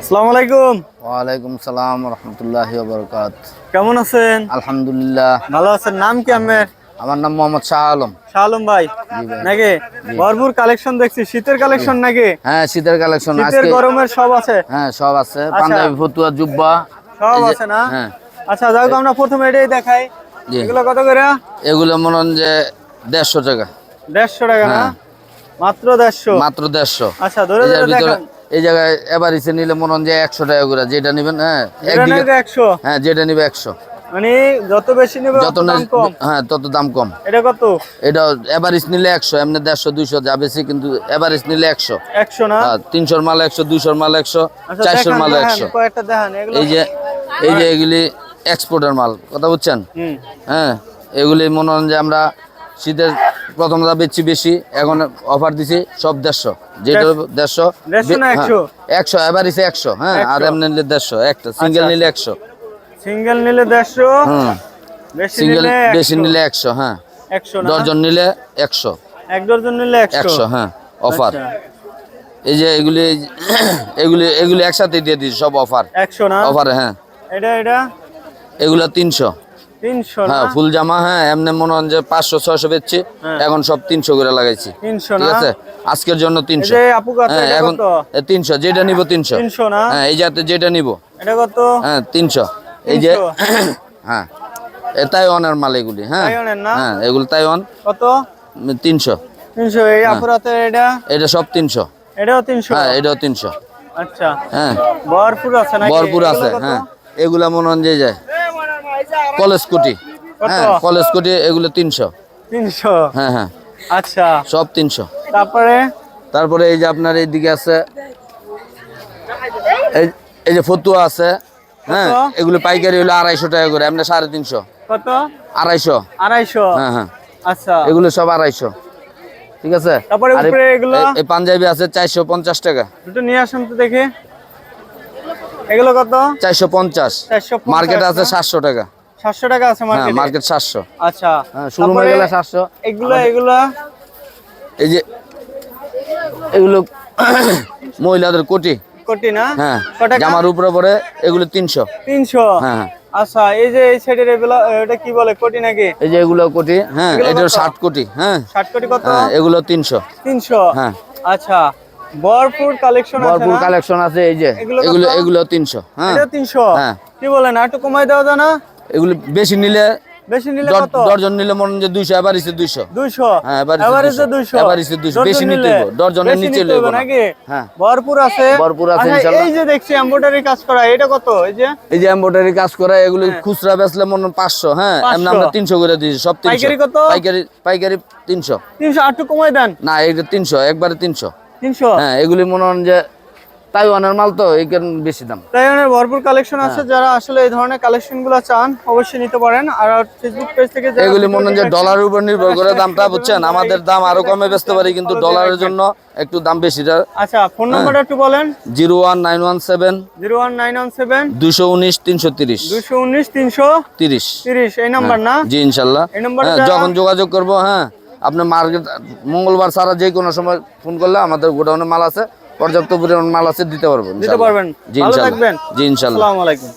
আসসালামু আলাইকুম। ওয়ালাইকুম সালাম রহমতুল্লাহ বরকাত। কেমন আছেন? আলহামদুলিল্লাহ। ভালো আছেন? নাম কি আমের আমার নাম মোহাম্মদ শাহ আলম। শাহ আলম ভাই। নাকি? ভরপুর কালেকশন দেখছি। শীতের কালেকশন নাকি? হ্যাঁ শীতের কালেকশন শীতের গরমের সব আছে। সব আছে। পাঞ্জাবি ফতুয়া জুব্বা। সব আছে না? আচ্ছা আমরা প্রথমে এটাই দেখাই। এগুলো কত করে? এগুলো মনে হন যে দেড়শো টাকা। দেড়শো টাকা না? হ্যাঁ। মাত্র দেড়শো? মাত্র দেড়শো। আচ্ছা ধরে ধরে দেখান। এই জায়গায় এবার ইসে নিলে মনে হন যে একশো টাকা করে যেটা নিবেন হ্যাঁ একশো? হ্যাঁ যেটা নিবে একশো। মানে যত বেশি নেবে যত হ্যাঁ তত দাম কম। এটা কত? এটা এভারেজ নিলে একশো এমনি দেড়শো দুইশো যা বেশি কিন্তু এভারেজ নিলে একশো। একশো না? হ্যাঁ, তিনশোর মাল একশো দুইশোর মাল একশো আচ্ছা চারশোর মাল একশো। কয়েকটা দেখান এগুলো এই যে এই যে এগুলি এক্সপোর্টের মাল কথা বুঝছেন? হ্যাঁ এগুলি মনে হন যে আমরা শীতের প্রথম বেচছি বেশি এখন অফার দিছি সব দেড়শো। যেটা দেড়শো দেড়শো একশো? এবার ইসে একশো হ্যাঁ আর। এমনি নিলে দেড়শো একটা সিঙ্গেল আচ্ছা। নিলে একশো। সিঙ্গেল নিলে দেড়শো? বেশি সিঙ্গেল বেশি নিলে একশো হ্যাঁ। দশজন নিলে একশো। এক নিলে একশো? হ্যাঁ অফার আচ্ছা, এই যে এগুলি এগুলি এগুলি একসাথে দিয়ে দিচ্ছি সব অফার একশো না? অফারে হ্যাঁ। এটা এটা? এগুলো তিনশো। হ্যাঁ ফুল জামা হ্যাঁ এমনি মনে হন যে পাঁচশো ছয়শো বেচছি। হ্যাঁ। এখন সব তিনশো করে লাগাইছি। ঠিক আছে? আজকের জন্য তিনশো। হ্যাঁ এখন তিনশো যেটা নিব তিনশো। হ্যাঁ এই যাতে যেটা নিব। হ্যাঁ তিনশো। এই যে হ্যাঁ তাইওয়ানের মাল এগুলি হ্যাঁ। হ্যাঁ এগুলো তাইওয়ান। কত? তিনশো। তিনশো এই আপুর এটা? এটা সব তিনশো। এটাও তিনশো? হ্যাঁ এটাও তিনশো। আচ্ছা। হ্যাঁ। ভরপুর আছে ভরপুর আছে হ্যাঁ। এগুলা মনে হন যে যায়। কলেজ কোটি। হ্যাঁ কলেজ কোটি এগুলো তিনশো। তিনশো? হ্যাঁ হ্যাঁ। আচ্ছা। সব তিনশো। তারপরে? তারপরে এই যে আপনার এইদিকে আছে এই- যে ফতুয়া আছে হ্যাঁ এগুলো পাইকারি হলো আড়াইশো টাকা করে এমনি সাড়ে তিনশো। কত? আড়াইশো। আড়াইশো? হ্যাঁ হ্যাঁ। আচ্ছা। এগুলো সব আড়াইশো। ঠিক আছে? তারপরে উপরে এগুলো? এই- পাঞ্জাবি আছে চারশো পঞ্চাশ টাকা। দুটো নিয়ে আসুন তো দেখি। এগুলো কত? চারশো পঞ্চাশ। চারশো মার্কেট আছে সাতশো টাকা। সাতশো টাকা আছে হ্যাঁ মার্কেটে মার্কেট সাতশো। আচ্ছা হ্যাঁ শুরু হয়ে গেলে এগুলো এগুলো? এই যে এগুলো মহিলাদের কোটি। কোটি না? হ্যাঁ জামার উপরে পরে এগুলো তিনশো। তিনশো? হ্যাঁ হ্যাঁ। আচ্ছা এই যে এই সাইডের এগুলো এটা কি বলে কোটি নাকি? এই যে এগুলো কোটি হ্যাঁ এটা কত? ষাট কোটি হ্যাঁ। ষাট কোটি কত? হ্যাঁ এগুলো তিনশো। তিনশো? হ্যাঁ। আচ্ছা ভরপুর কালেকশন আছে ভরপুর কালেকশন আছে এই যে। এগুলো এগুলো এগুলো তিনশো হ্যাঁ। এটা তিনশো? হ্যাঁ। কি বলেন একটু কমাই দেওয়া যায় না। এগুলো বেশি নিলে বেশি নিলে কত? দর্জন নিলে মনে যে দুইশো এবার ইসে দুইশো। দুইশো? হ্যাঁ, এবার এভারেজে দুইশো। দুইশো। এভারেজে দুইশো। ডজন বেশি নিতে। ডজনের বেশি নিচে লইবো না। নাকি? হ্যাঁ। ভরপুর আছে। ভরপুর আছে, আচ্ছা, ইনশাল্লাহ। এই যে দেখছি এমব্রয়ডারি কাজ করা এটা কত? এই যে? এই যে এমব্রয়ডারি কাজ করা এগুলো খুচরা বেচলে মনে হয় পাঁচশো হ্যাঁ এমনি আমরা তিনশো করে দিয়েছি সব তিনশো। পাইকারি কত? পাইকারি পাইকারি তিনশো। তিনশো আটটু কমাই দেন। না এটা তিনশো একবারে তিনশো। তিনশো? হ্যাঁ এগুলি মনে হন যে তাইওয়ানের মাল তো বেশি দাম। তাই অনেক ভরপুর কালেকশন আছে হ্যাঁ। যারা আসলে এই ধরনের চান অবশ্যই নিতে পারেন। আর ফেসবুক পেজ থেকে এগুলি মনে হয় যে ডলারের উপর নির্ভর করে দামটা বুঝছেন? আমাদের দাম আরও কমে বেচতে পারি কিন্তু ডলারের জন্য একটু দাম বেশিটা আচ্ছা ফোন নাম্বারটা একটু বলেন। এই নাম্বার না? জি এই নম্বরে হ্যাঁ, যখন যোগাযোগ করব হ্যাঁ। আপনি মার্কেট মঙ্গলবার ছাড়া যে কোনো সময় ফোন করলে আমাদের গোডাউনে মাল আছে। পর্যাপ্ত পরিমাণ মাল আছে দিতে পারবেন দিতে পারবেন। জি ইনশাল্লাহ জি ইনশাল্লাহ। আসসালামু আলাইকুম।